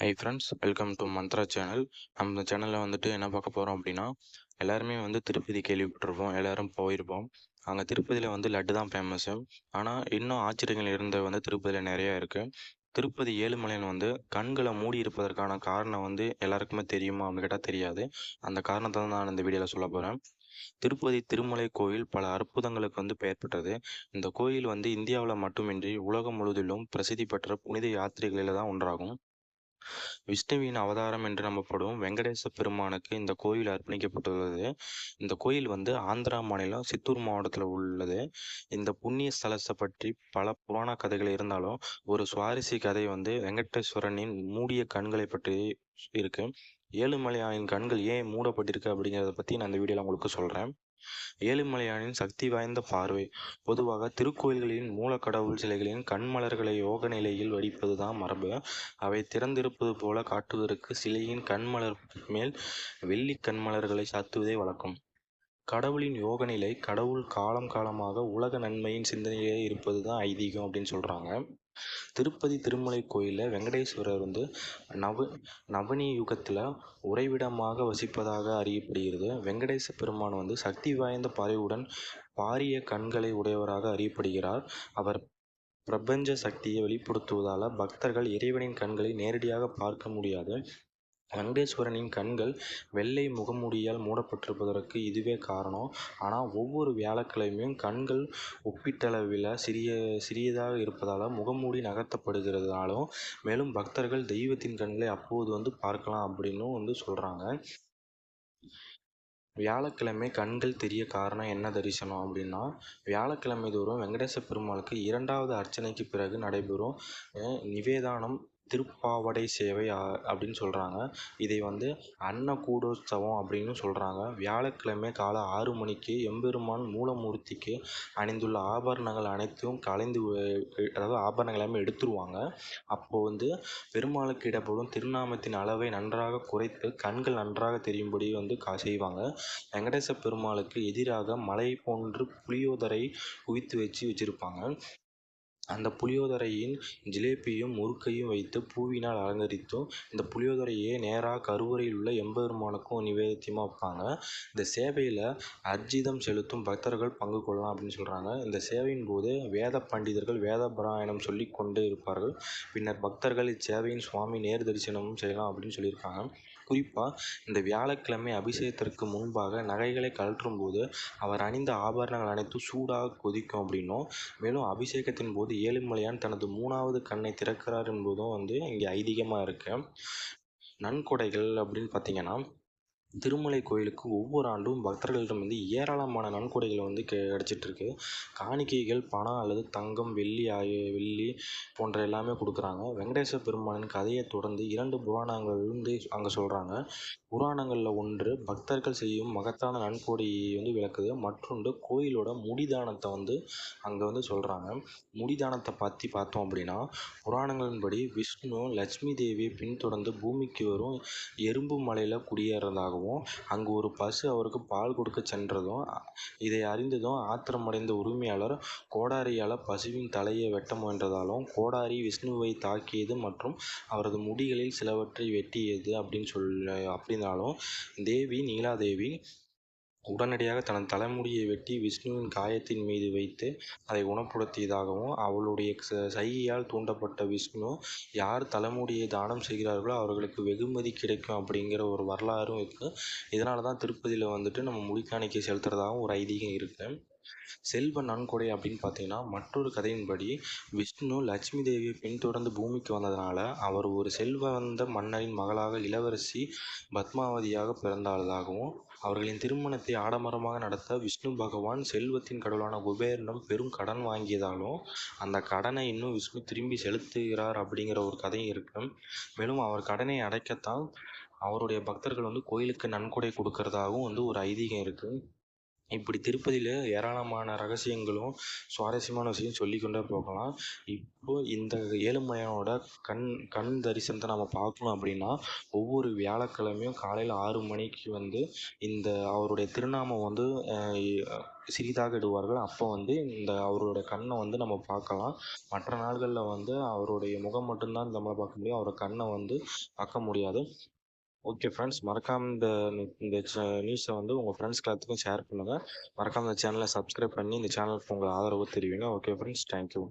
Hi friends welcome to Mantra channel நம்ம சேனலில் வந்துட்டு என்ன பார்க்க போகிறோம் அப்படின்னா எல்லாருமே வந்து திருப்பதி கேள்விப்பட்டிருப்போம் எல்லாரும் போயிருப்போம். அங்கே திருப்பதியில் வந்து லட்டு தான் ஃபேமஸ்ஸு ஆனால் இன்னும் ஆச்சரியங்கள் இருந்த வந்து திருப்பதியில் நிறையா இருக்குது திருப்பதி ஏழுமலையான் வந்து கண்களை மூடி இருப்பதற்கான காரணம் வந்து எல்லாருக்குமே தெரியுமா அப்படின்னு கேட்டால் தெரியாது. அந்த காரணத்தை தான் நான் இந்த வீடியோவில் சொல்ல போகிறேன் திருப்பதி திருமலை கோயில் பல அற்புதங்களுக்கு வந்து பெயர் பெற்றது. இந்த கோயில் வந்து இந்தியாவில் மட்டுமின்றி உலகம் முழுவதிலும் பிரசித்தி பெற்ற புனித யாத்திரைகளில் தான் ஒன்றாகும். விஷ்ணுவின் அவதாரம் என்று நம்பப்படும் வெங்கடேச பெருமானுக்கு இந்த கோயில் அர்ப்பணிக்கப்பட்டுள்ளது. இந்த கோயில் வந்து ஆந்திரா மாநிலம் சித்தூர் மாவட்டத்தில் உள்ளது. இந்த புண்ணிய ஸ்தலத்தை பற்றி பல புராண கதைகள் இருந்தாலும் ஒரு சுவாரஸ்ய கதை வந்து வெங்கடேஸ்வரனின் மூடிய கண்களை பற்றி இருக்கு. ஏழுமலையானின் கண்கள் ஏன் மூடப்பட்டிருக்கு அப்படிங்கிறத பற்றி நான் இந்த வீடியோவில் உங்களுக்கு சொல்கிறேன் ஏழுமலையானின் சக்தி வாய்ந்த பார்வை. பொதுவாக திருக்கோயில்களின் மூலக்கடவுள் சிலைகளின் கண்மலர்களை யோக நிலையில் வடிப்பதுதான் மரபு. அவை திறந்திருப்பது போல காட்டுவதற்கு சிலையின் கண்மலர் மேல் வெள்ளி கண்மலர்களை சாத்துவதே வழக்கம். கடவுளின் யோக நிலை கடவுள் காலம் காலமாக உலக நன்மையின் சிந்தனையிலே இருப்பது தான் ஐதீகம் அப்படின்னு சொல்கிறாங்க திருப்பதி திருமலை கோயிலில் வெங்கடேஸ்வரர் வந்து நவ நவனி யுகத்தில் உறைவிடமாக வசிப்பதாக அறியப்படுகிறது. வெங்கடேச பெருமான் வந்து சக்தி வாய்ந்த பறவையுடன் பாரிய கண்களை உடையவராக அறியப்படுகிறார். அவர் பிரபஞ்ச சக்தியை வெளிப்படுத்துவதால் பக்தர்கள் இறைவனின் கண்களை நேரடியாக பார்க்க முடியாது. வெங்கடேஸ்வரனின் கண்கள் வெள்ளை முகமூடியால் மூடப்பட்டிருப்பதற்கு இதுவே காரணம். ஆனால் ஒவ்வொரு வியாழக்கிழமையும் கண்கள் ஒப்பீட்டளவில் சிறிய சிறியதாக இருப்பதால் முகமூடி நகர்த்தப்படுகிறதுனாலும் மேலும் பக்தர்கள் தெய்வத்தின் கண்களை அப்போது வந்து பார்க்கலாம் அப்படின்னும் வந்து சொல்கிறாங்க வியாழக்கிழமை கண்கள் தெரிய காரணம் என்ன தரிசனம் அப்படின்னா வியாழக்கிழமை தோறும் வெங்கடேச பெருமாளுக்கு இரண்டாவது அர்ச்சனைக்கு பிறகு நடைபெறும் நிவேதானம் திருப்பாவடை சேவை அப்படின்னு சொல்கிறாங்க இதை வந்து அன்னகூடோற்சவம் அப்படின்னு சொல்கிறாங்க வியாழக்கிழமை காலை ஆறு மணிக்கு எம்பெருமான் மூலமூர்த்திக்கு அணிந்துள்ள ஆபரணங்கள் அனைத்தும் கலைந்து அதாவது ஆபரணங்கள் எல்லாமே எடுத்துருவாங்க. அப்போது வந்து பெருமாளுக்கு இடப்படும் திருநாமத்தின் அளவை நன்றாக குறைத்து கண்கள் நன்றாக தெரியும்படி வந்து கா செய்வாங்க. வெங்கடேச பெருமாளுக்கு எதிராக மலை போன்று புளியோதரை குவித்து வச்சு வச்சுருப்பாங்க. அந்த புளியோதரையின் ஜிலேபியும் முறுக்கையும் வைத்து பூவினால் அலங்கரித்தும். இந்த புளியோதரையை நேராக கருவறையில் உள்ள எம்பெருமானுக்கும் நிவேத்தியமாக வைப்பாங்க. இந்த சேவையில் அர்ஜிதம் செலுத்தும் பக்தர்கள் பங்கு கொள்ளலாம் அப்படின்னு சொல்கிறாங்க இந்த சேவையின் போது வேத பண்டிதர்கள் வேத பாராயணம் சொல்லி கொண்டே இருப்பார்கள். பின்னர் பக்தர்கள் இச்சேவையின் சுவாமி நேர் தரிசனமும் செய்யலாம் அப்படின்னு சொல்லியிருக்காங்க. குறிப்பாக இந்த வியாழக்கிழமை அபிஷேகத்திற்கு முன்பாக நகைகளை கழற்றும் போது அவர் அணிந்த ஆபரணங்கள் அனைத்தும் சூடாக கொதிக்கும் அப்படின்னும். மேலும் அபிஷேகத்தின் போது ஏழுமலையான் தனது மூணாவது கண்ணை திறக்கிறார் என்பதும் வந்து இங்கே ஐதீகமாக இருக்குது நன்கொடைகள் அப்படின்னு பார்த்தீங்கன்னா திருமலை கோயிலுக்கு ஒவ்வொரு ஆண்டும் பக்தர்களிடம் வந்து ஏராளமான நன்கொடைகள் வந்து கிடச்சிட்ருக்கு காணிக்கைகள் பணம் அல்லது தங்கம் வெள்ளி ஆகிய வெள்ளி போன்ற எல்லாமே கொடுக்குறாங்க. வெங்கடேச பெருமானின் கதையை தொடர்ந்து இரண்டு புராணங்கள் வந்து அங்கே சொல்கிறாங்க புராணங்களில் ஒன்று பக்தர்கள் செய்யும் மகத்தான நன்கொடையை வந்து விளக்குது. மற்றொன்று கோயிலோட முடிதானத்தை வந்து அங்கே வந்து சொல்கிறாங்க முடிதானத்தை பற்றி பார்த்தோம் அப்படின்னா புராணங்களின்படி விஷ்ணு லட்சுமி தேவியை பின்தொடர்ந்து பூமிக்கு வரும் எறும்பு மலையில் குடியேறதாகவும் அங்கு ஒரு பசு அவருக்கு பால் கொடுக்க சென்றதும் இதை அறிந்ததும் ஆத்திரமடைந்த உரிமையாளர் கோடாரியால் பசுவின் தலையை வெட்ட முயன்றதாலும் கோடாரி விஷ்ணுவை தாக்கியது மற்றும் அவரது முடிகளில் சிலவற்றை வெட்டியது அப்படின்னு சொல்ல அப்படின்னாலும் தேவி நீலாதேவி உடனடியாக தனது தலைமுடியை வெட்டி விஷ்ணுவின் காயத்தின் மீது வைத்து அதை குணப்படுத்தியதாகவும் அவளுடைய சைகையால் தூண்டப்பட்ட விஷ்ணு யார் தலைமுடியை தானம் செய்கிறார்களோ அவர்களுக்கு வெகுமதி கிடைக்கும் அப்படிங்கிற ஒரு வரலாறும் இருக்குது இதனால தான் திருப்பதியில் வந்துட்டு நம்ம முடிக்காணிக்கை செலுத்துறதாகவும் ஒரு ஐதீகம் இருக்குது செல்வ நன்கொடை அப்படின்னு பார்த்தீங்கன்னா மற்றொரு கதையின்படி விஷ்ணு லட்சுமி தேவியை பின்தொடர்ந்து பூமிக்கு வந்ததுனால அவர் ஒரு செல்வந்த மன்னரின் மகளாக இளவரசி பத்மாவதியாக பிறந்தாளதாகவும் அவர்களின் திருமணத்தை ஆடம்பரமாக நடத்த விஷ்ணு பகவான் செல்வத்தின் கடவுளான குபேரனும் பெரும் கடன் வாங்கியதாலும் அந்த கடனை இன்னும் விஷ்ணு திரும்பி செலுத்துகிறார் அப்படிங்கிற ஒரு கதையும் இருக்கு மேலும் அவர் கடனை அடைக்கத்தான் அவருடைய பக்தர்கள் வந்து கோயிலுக்கு நன்கொடை கொடுக்கறதாகவும் வந்து ஒரு ஐதீகம் இருக்குது இப்படி திருப்பதியில் ஏராளமான ரகசியங்களும் சுவாரஸ்யமான விஷயம் சொல்லிக்கொண்டே போகலாம். இப்போது இந்த ஏழுமலையானோட கண் கண் தரிசனத்தை நம்ம பார்க்கணும் அப்படின்னா ஒவ்வொரு வியாழக்கிழமையும் காலையில் ஆறு மணிக்கு வந்து இந்த அவருடைய திருநாமம் வந்து சிறிதாக இடுவார்கள். அப்போ வந்து இந்த அவரோட கண்ணை வந்து நம்ம பார்க்கலாம். மற்ற நாள்களில் வந்து அவருடைய முகம் மட்டும்தான் நம்மளால் பார்க்க முடியும். அவரோட கண்ணை வந்து பார்க்க முடியாது. ஓகே ஃப்ரெண்ட்ஸ் மறக்காமல் இந்த இந்த நியூஸை வந்து உங்கள் ஃப்ரெண்ட்ஸ் எல்லாத்துக்கும் ஷேர் பண்ணுங்கள் மறக்காமல் இந்த சேனலை சப்ஸ்கிரைப் பண்ணி இந்த சேனலுக்கு உங்கள் ஆதரவு தெரிவிங்க. Okay friends thank you